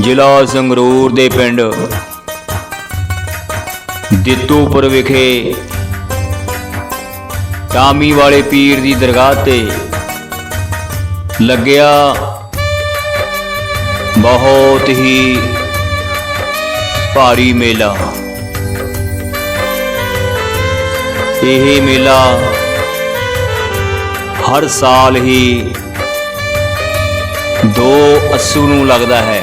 ਜ਼ਿਲ੍ਹਾ ਸੰਗਰੂਰ ਦੇ ਪਿੰਡ ਦਿੱਤੂਪੁਰ ਵਿਖੇ ਕਾਮੀ ਵਾਲੇ ਪੀਰ ਦੀ ਦਰਗਾਹ ਤੇ ਲੱਗਿਆ ਬਹੁਤ ਹੀ ਭਾਰੀ ਮੇਲਾ। ਇਹ ਮੇਲਾ ਹਰ ਸਾਲ ਹੀ ਦੋ ਅਸੂ ਨੂੰ ਲੱਗਦਾ ਹੈ।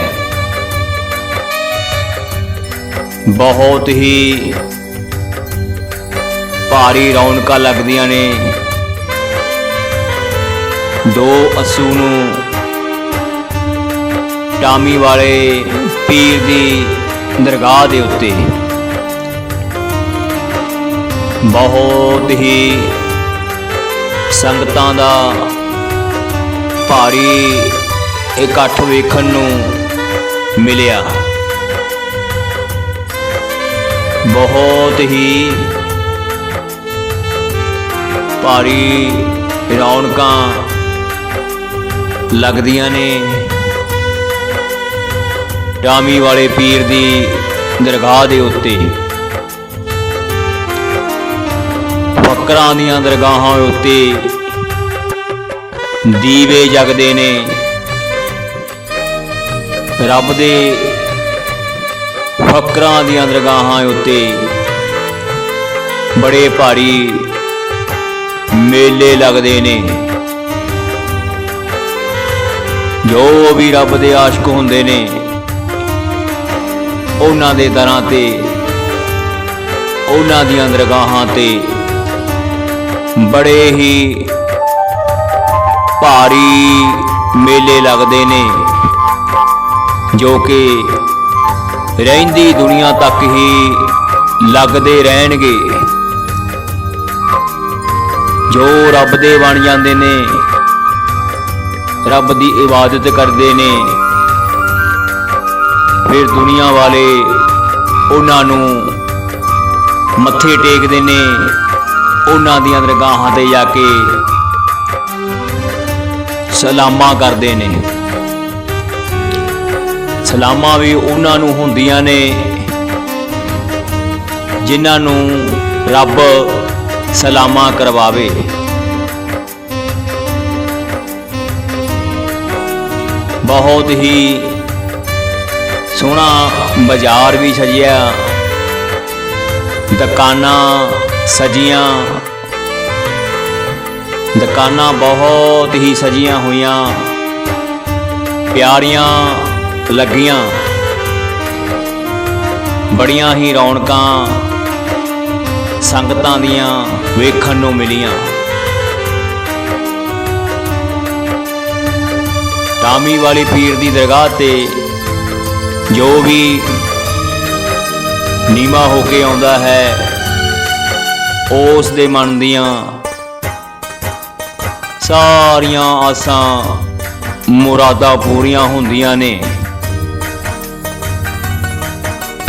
ਬਹੁਤ ਹੀ ਭਾਰੀ ਰੌਣਕਾਂ ਲੱਗਦੀਆਂ ਨੇ। ਦੋ ਅਸੂ ਨੂੰ ਟਾਮੀ ਵਾਲੇ ਪੀਰ ਦੀ ਦਰਗਾਹ ਦੇ ਉੱਤੇ। ਬਹੁਤ ਹੀ ਸੰਗਤਾਂ ਦਾ ਭਾਰੀ ਇਕੱਠ ਵੇਖਣ ਨੂੰ ਮਿਲਿਆ। ਬਹੁਤ ਹੀ ਭਾਰੀ ਰੌਣਕਾਂ ਲੱਗਦੀਆਂ ਨੇ। ਰਾਮੀ ਵਾਲੇ ਪੀਰ ਦੀ ਦਰਗਾਹ ਦੇ ਉੱਤੇ। ਫਕਰਾਂ ਦੀਆਂ ਦਰਗਾਹਾਂ ਉੱਤੇ ਦੀਵੇ ਜਗਦੇ ਨੇ। ਰੱਬ ਦੇ ਫਕਰਾਂ ਦੀਆਂ ਦਰਗਾਹਾਂ ਉੱਤੇ ਬੜੇ ਭਾਰੀ ਮੇਲੇ ਲੱਗਦੇ ਨੇ। ਜੋ ਵੀ ਰੱਬ ਦੇ ਆਸ਼ਕ ਹੁੰਦੇ ਨੇ, ਉਹਨਾਂ ਦੇ ਦਰਾਂ ਤੇ, ਉਹਨਾਂ ਦੀਆਂ ਦਰਗਾਹਾਂ ਤੇ ਬੜੇ ਹੀ ਭਾਰੀ ਮੇਲੇ ਲੱਗਦੇ ਨੇ, ਜੋ ਕਿ ਰਹਿੰਦੀ ਦੁਨੀਆ ਤੱਕ ਹੀ ਲੱਗਦੇ ਰਹਿਣਗੇ। ਜੋ ਰੱਬ ਦੇ ਬਣ ਜਾਂਦੇ ਨੇ, ਰੱਬ ਦੀ ਇਬਾਦਤ ਕਰਦੇ ਨੇ, ਫਿਰ ਦੁਨੀਆ ਵਾਲੇ ਉਹਨਾਂ ਨੂੰ ਮੱਥੇ ਟੇਕਦੇ ਨੇ, ਉਹਨਾਂ ਦੀਆਂ ਦਰਗਾਹਾਂ ਤੇ ਜਾ ਕੇ ਸਲਾਮਾਂ ਕਰਦੇ ਨੇ। ਸਲਾਮਾਂ ਵੀ ਉਹਨਾਂ ਨੂੰ ਹੁੰਦੀਆਂ ਨੇ, ਜਿਨ੍ਹਾਂ ਨੂੰ ਰੱਬ ਸਲਾਮਾਂ ਕਰਵਾਵੇ। ਬਹੁਤ ਹੀ ਸੋਹਣਾ ਬਾਜ਼ਾਰ ਵੀ ਸਜਿਆ, ਦੁਕਾਨਾਂ ਸਜੀਆਂ, ਦੁਕਾਨਾਂ ਬਹੁਤ ਹੀ ਸਜੀਆਂ ਹੋਈਆਂ, ਪਿਆਰੀਆਂ ਲੱਗੀਆਂ। ਬੜੀਆਂ ਹੀ ਰੌਣਕਾਂ ਸੰਗਤਾਂ ਦੀਆਂ ਵੇਖਣ ਨੂੰ ਮਿਲੀਆਂ। ਰਾਮੀ ਵਾਲੀ ਪੀਰ ਦੀ ਦਰਗਾਹ ਤੇ ਜੋ ਵੀ ਨੀਮਾ ਹੋ ਕੇ ਆਉਂਦਾ ਹੈ, ਉਸ ਦੇ ਮਨ ਦੀਆਂ ਸਾਰੀਆਂ ਆਸਾਂ ਮੁਰਾਦਾਂ ਪੂਰੀਆਂ ਹੁੰਦੀਆਂ ਨੇ।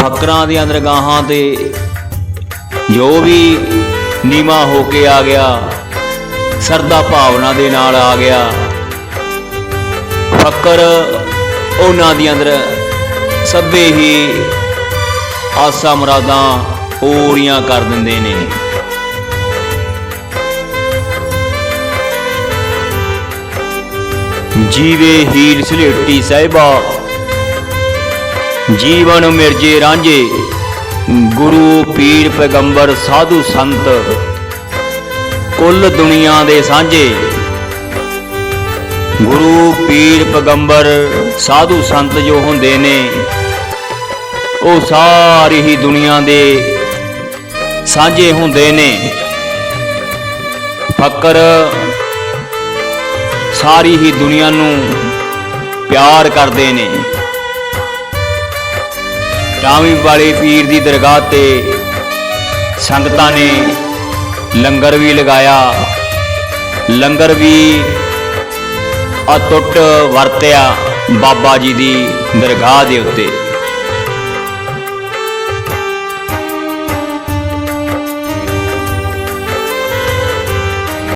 ਫਕਰਾਂ ਦੀਆਂ ਦਰਗਾਹਾਂ ਤੇ ਜੋ ਵੀ ਨੀਮਾ ਹੋ ਕੇ ਆ ਗਿਆ, ਸਰਦਾ ਭਾਵਨਾ ਦੇ ਨਾਲ ਆ ਗਿਆ। ਫਕਰ ਉਹਨਾਂ ਦੀਆਂ ਅੰਦਰ ਸਭੇ ਹੀ ਆਸਾ ਮੁਰਾਦਾਂ ਪੂਰੀਆਂ ਕਰ ਦਿੰਦੇ ਨੇ। ਜੀਵੇ ਹੀਰ ਸਲੇਟੀ ਸਾਹਿਬਾ ਜੀਵਨ ਮਿਰਜੇ ਰਾਂਝੇ, ਗੁਰੂ ਪੀਰ ਪੈਗੰਬਰ ਸਾਧੂ ਸੰਤ, ਕੁੱਲ ਦੁਨੀਆ ਦੇ ਸਾਂਝੇ। ਗੁਰੂ ਪੀਰ ਪੈਗੰਬਰ ਸਾਧੂ ਸੰਤ ਜੋ ਹੁੰਦੇ ਨੇ, ਉਹ ਸਾਰੀ ਹੀ ਦੁਨੀਆ ਦੇ ਸਾਂਝੇ ਹੁੰਦੇ ਨੇ। ਫਕਰ ਸਾਰੀ ਹੀ ਦੁਨੀਆ ਨੂੰ ਪਿਆਰ ਕਰਦੇ ਨੇ। ਰਾਮੀ ਵਾਲੇ ਪੀਰ ਦੀ ਦਰਗਾਹ ਤੇ ਸੰਗਤਾਂ ਨੇ ਲੰਗਰ ਵੀ ਲਗਾਇਆ। ਲੰਗਰ ਵੀ ਅਟੁੱਟ ਵਰਤਿਆ ਬਾਬਾ ਜੀ ਦੀ ਦਰਗਾਹ ਦੇ ਉੱਤੇ।